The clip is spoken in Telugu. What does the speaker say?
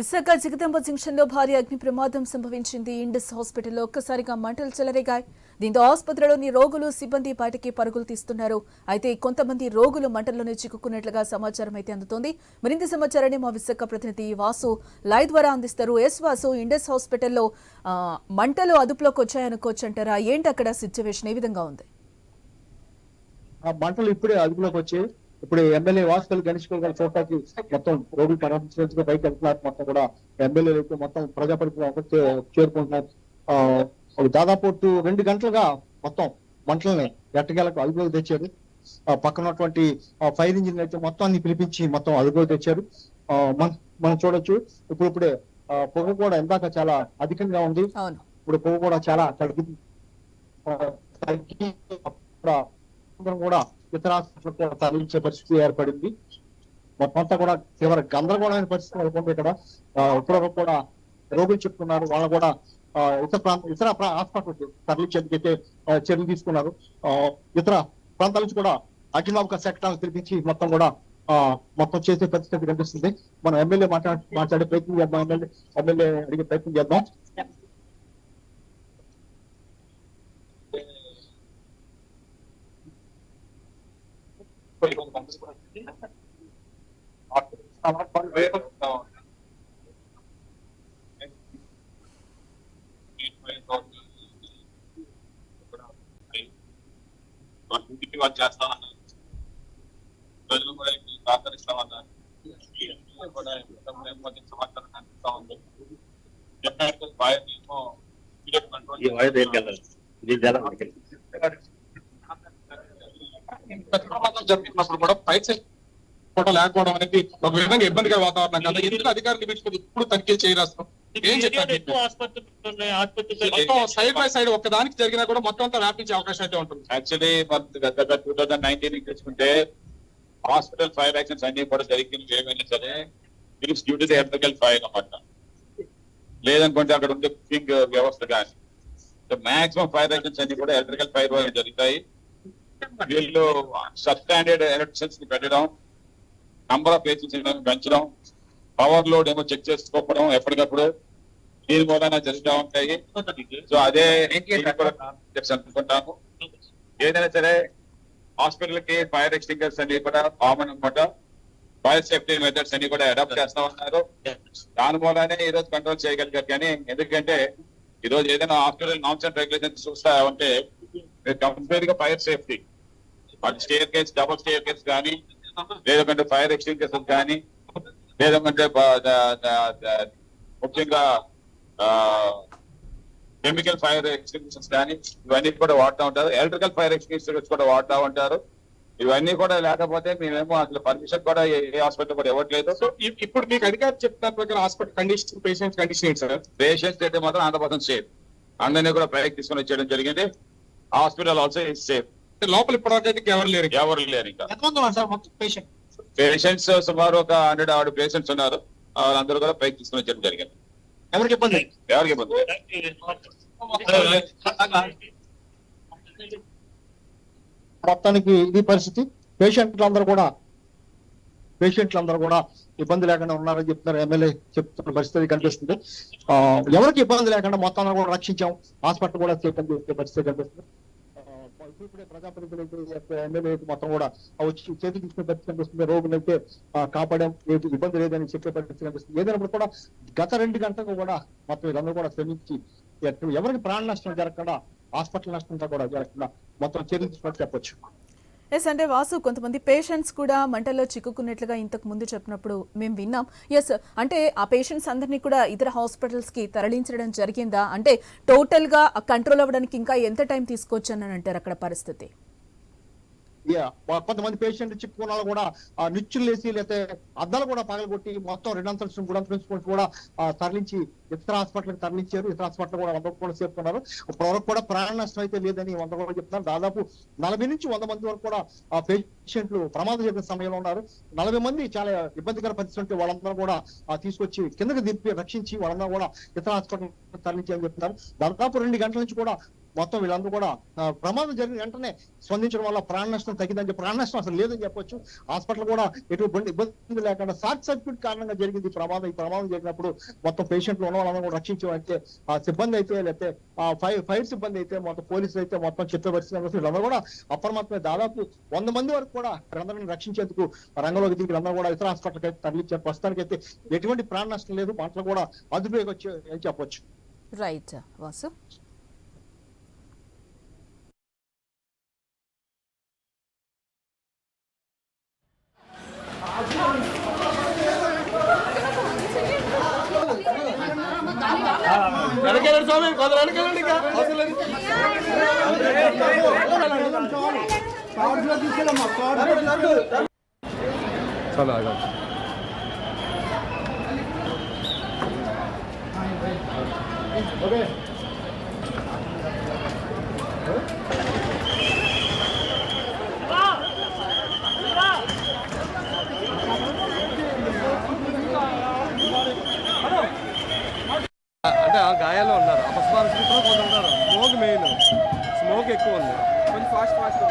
విశాఖ జగదంబ జంక్షన్లో భారీ అగ్ని ప్రమాదం సంభవించింది. ఇండస్ హాస్పిటల్లో ఒక్కసారిగా మంటలు చెలరేగాయి. దీంతో ఆసుపత్రిలోని రోగులు సిబ్బంది బయటికి పరుగులు తీస్తున్నారు. అయితే కొంతమంది రోగులు మంటల్లోనే చిక్కుకున్నట్లుగా సమాచారం అయితే అందుతోంది. మరింత సమాచారాన్ని మా విశాఖ ప్రతినిధి వాసు లైవ్ ద్వారా అందిస్తారు. ఎస్ వాసు ఇండస్ హాస్పిటల్లో మంటలు అదుపులోకి వచ్చాయనుకోవచ్చు అంటారా? ఏంటి అక్కడ సిచ్యువేషన్ ఏ విధంగా ఉంది? మంటలు ఇప్పుడే అదుపులోకి వచ్చాయి. ఇప్పుడు ఎమ్మెల్యే వాసుకల్ గణేష్ గారి చోటకి మొత్తం రోడ్లు పరామర్శించడానికి పైకి వెళ్తున్నారు. మొత్తం కూడా ఎమ్మెల్యేలు అయితే మొత్తం ప్రజాపరిపాలన చేరుకుంటున్నారు. ఆ దాదాపు టూ రెండు గంటలుగా మొత్తం మంటలని ఎట్టగేలకు అదుపులోకి తెచ్చారు. ఆ పక్కన ఉన్నటువంటి ఫైర్ ఇంజిన్ అయితే మొత్తం అన్ని పిలిపించి మొత్తం అదుపులోకి తెచ్చారు. ఆ మన- మనం చూడొచ్చు. ఇప్పుడు ఇప్పుడే పొగ కూడా ఇందాక చాలా అధికంగా ఉంది. ఇప్పుడు పొగ కూడా చాలా తగ్గింది కూడా ఇతర ఆసుపత్రులకు తరలించే పరిస్థితి ఏర్పడింది. మొత్తం అంతా కూడా తీవ్ర గందరగోళమైన పరిస్థితి నెలకొంది ఇక్కడ. ఆ, కూడా రోగులు చెప్తున్నారు. వాళ్ళు కూడా ఇతర ప్రాంత ఇతర ప్రా- హాస్పిటల్కి తరలించేందుకైతే చర్యలు తీసుకున్నారు. ఆ, ఇతర ప్రాంతాల నుంచి కూడా అగ్నిమాపక సెక్టార్ పిలిపించి మొత్తం కూడా ఆ, మొత్తం చేసే పరిస్థితి కనిపిస్తుంది. మనం ఎమ్మెల్యే మాట్లాడే ప్రయత్నం చేద్దాం. ఎమ్మెల్యే ఎమ్మెల్యే అడిగే ప్రయత్నం చేద్దాం. ఇంటికి వచ్చి చేస్తామన్నారు ప్రజలు కూడా ఇప్పుడు సహకరిస్తామన్నారు కూడా ఎంతో కొంచెం సమాచారం అందిస్తా ఉంది చెప్పినట్టు ఫైర్ ఏమో పీరియడ్ కంట్రోల్ ఈ వాయిదా ఏం కలదు ఇది జనం ప్రతి ప్రమాదం జరుగుతున్నప్పుడు కూడా పైస కూడా లేకపోవడం అనేది ఒక విధంగా ఇబ్బందికర వాతావరణం కదా. ఎందుకు అధికారులు నిమిషం ఇప్పుడు తనిఖీలు చేయరాస్తాం ఏం చెప్పారు సైడ్ బై సైడ్ ఒక దానికి జరిగినా కూడా మొత్తం అంతా వ్యాపించే అవకాశం అయితే ఉంటుంది. యాక్చువల్లీ టూ థౌసండ్ నైన్టీన్ తెచ్చుకుంటే హాస్పిటల్ ఫైర్ యాక్సిడెంట్స్ అన్ని కూడా జరిగింది ఏమైనా సరే it's due to the electrical fire అన్నమాట. లేదనుకుంటే అక్కడ ఉండే కుకింగ్ వ్యవస్థ కానీ. మాక్సిమం ఫైర్ యాక్సిడెంట్స్ అన్ని కూడా ఎలక్ట్రికల్ ఫైర్ వల్ల జరుగుతాయి. వీళ్ళు సబ్ స్టాండర్డ్ ఎలక్ట్రిషన్స్ని పెట్టడం నంబర్ ఆఫ్ పేషెంట్స్ పెంచడం పవర్ లోడ్ ఏమో చెక్ చేసుకోవడం ఎప్పటికప్పుడు దీని మూలన జరుగుతూ ఉంటాయి. సో అదే అనుకుంటాము ఏదైనా సరే హాస్పిటల్కి ఫైర్ ఎక్స్టింగర్స్ అన్ని కూడా కామన్ అనమాట ఫైర్ సేఫ్టీ మెథడ్స్ అన్ని కూడా అడాప్ట్ చేస్తా ఉన్నారు. దాని మూలనే ఈ రోజు కంట్రోల్ చేయగలిగారు కానీ ఎందుకంటే ఈ రోజు ఏదైనా హాస్పిటల్ నామ్స్ అండ్ రెగ్యులేషన్స్ చూస్తా ఉంటే కంప్లీట్గా fire safety. Staircase double staircase కానీ లేదంటే ఫైర్ ఎక్స్టింగర్స్ కానీ లేదంటే ముఖ్యంగా కెమికల్ ఫైర్ ఎక్స్టింగ్విషర్స్ కానీ ఇవన్నీ కూడా వాడుతూ ఉంటారు. ఎలక్ట్రికల్ ఫైర్ ఎక్స్టింగ్విషర్స్ కూడా వాడుతూ ఉంటారు. ఇవన్నీ కూడా లేకపోతే మేమేమో అసలు పర్మిషన్ కూడా ఏ హాస్పిటల్ కూడా ఇవ్వట్లేదు. సో ఇప్పుడు మీకు అధికారులు చెప్తున్న ప్రకారం హాస్పిటల్ కండిషన్ పేషెంట్స్ కండిషన్ ఏంటి సార్? పేషెంట్స్ అయితే మాత్రం పర్సెంట్ సేఫ్ అందరినీ కూడా ప్రయాక్ తీసుకొని వచ్చేయడం జరిగింది. హాస్పిటల్ ఆల్సో ఇస్ సేఫ్ లోపల ఇప్పటివరకు ఎవరు లేరు ఎవరు లేరు ఇంకా. ఎంతమంది ఉన్నారు సార్ మొత్తం పేషెంట్ పేషెంట్స్ సుమారు ఒక హండ్రెడ్ ఆవిడ పేషెంట్స్ ఉన్నారు. వాళ్ళందరూ కూడా ప్రయాక్ తీసుకొని వచ్చేయడం జరిగింది. ఎవరికి ఇబ్బంది? ఎవరికి ఇబ్బంది మొత్తానికి ఇది పరిస్థితి. పేషెంట్లు అందరూ కూడా పేషెంట్లు అందరూ కూడా ఇబ్బంది లేకుండా ఉన్నారని చెప్తున్నారు ఎమ్మెల్యే చెప్తున్న పరిస్థితి కనిపిస్తుంది. ఎవరికి ఇబ్బంది లేకుండా మొత్తం అందరూ కూడా రక్షించాం. హాస్పిటల్ కూడా సేఫ్ అని చెప్పే పరిస్థితి కనిపిస్తుంది. ఇప్పుడే ప్రజాప్రతినిధులు అయితే, ఎమ్మెల్యే మొత్తం కూడా వచ్చి చేతికి తీసుకునే పరిస్థితి కనిపిస్తుంది. రోగులు అయితే ఆ, కాపాడాం. ఏది ఇబ్బంది లేదని చెప్పే పరిస్థితి కనిపిస్తుంది. ఏదైనప్పుడు కూడా గత రెండు గంటలకు కూడా మొత్తం వీళ్ళందరూ కూడా శ్రమించి ఎవరికి ప్రాణ నష్టం జరగకుండా హాస్పిటల్ నష్టం కూడా జరగకుండా మొత్తం చర్యలు తీసుకున్నట్టు చెప్పొచ్చు. ఎస్ అంటే వాసు కొంతమంది పేషెంట్స్ కూడా మంటల్లో చిక్కుకున్నట్లుగా ఇంతకు ముందు చెప్పినప్పుడు మేము విన్నాం. ఎస్ అంటే ఆ పేషెంట్స్ అందరినీ కూడా ఇతర హాస్పిటల్స్కి తరలించడం జరిగిందా? అంటే టోటల్గా కంట్రోల్ అవ్వడానికి ఇంకా ఎంత టైం తీసుకోవచ్చు అని అంటారు అక్కడ పరిస్థితి? కొంతమంది పేషెంట్ చిక్కుకున్న వాళ్ళు కూడా ఆ నిచ్చులు వేసి లేకపోతే అద్దాలు కూడా పగలగొట్టి మొత్తం రెండంతలు మూడంతలు కూడా తరలించి ఇతర హాస్పిటల్కి తరలించారు. ఇతర హాస్పిటల్ కూడా వంద కూడా చేస్తున్నారు ఇప్పటివరకు కూడా ప్రాణ నష్టం అయితే లేదని వంద కూడా చెప్తున్నారు. దాదాపు నలభై నుంచి వంద మంది వరకు కూడా ఆ పేషెంట్లు ప్రమాదం జరిగిన సమయంలో ఉన్నారు. నలభై మంది చాలా ఇబ్బందికర పరిస్థితి ఉంటే వాళ్ళందరూ కూడా తీసుకొచ్చి కిందకి దింపి రక్షించి వాళ్ళందరూ కూడా ఇతర హాస్పిటల్ తరలించారని చెప్తున్నారు. దాదాపు రెండు గంటల నుంచి కూడా మొత్తం వీళ్ళందరూ కూడా ప్రమాదం జరిగిన వెంటనే స్పందించడం వల్ల ప్రాణ నష్టం తగ్గిందని ప్రాణ నష్టం అసలు లేదని చెప్పొచ్చు. హాస్పిటల్ కూడా ఎటువంటి ఇబ్బంది లేకుండా షార్ట్ సర్క్యూట్ కారణంగా జరిగింది ఈ ప్రమాదం. ఈ ప్రమాదం జరిగినప్పుడు మొత్తం పేషెంట్లు ఉన్న వాళ్ళందరూ కూడా ఆ సిబ్బంది అయితే లేకపోతే ఆ ఫైర్ ఫైర్ సిబ్బంది అయితే మొత్తం పోలీసులు అయితే మొత్తం చెప్పే పరిస్థితి వీళ్ళందరూ కూడా అప్రమత్తమే. దాదాపు వంద మంది వరకు కూడా వీళ్ళందరినీ రక్షించేందుకు రంగంలోకి దిగి వీళ్ళందరూ కూడా ఇతర హాస్పిటల్కి అయితే తరలించారు ప్రస్తుతానికి అయితే ఎటువంటి ప్రాణ నష్టం లేదు. పంటలు కూడా అదుపులోకి వచ్చి అని చెప్పొచ్చు. రైట్. వాసు? వెనకెళ్ళండి స్వామి కొందరు వెనకెళ్ళండి ఇంకా. అవసరం లేదు. చాలా ఆగాలి. అంటే ఆ గాయాల్లో ఉన్నారు. అపస్మార స్థితిలో కొందరు ఉన్నారు. స్మోక్ మెయిన్ స్మోక్ ఎక్కువ ఉంది. కొంచెం ఫాస్ట్ ఫాస్ట్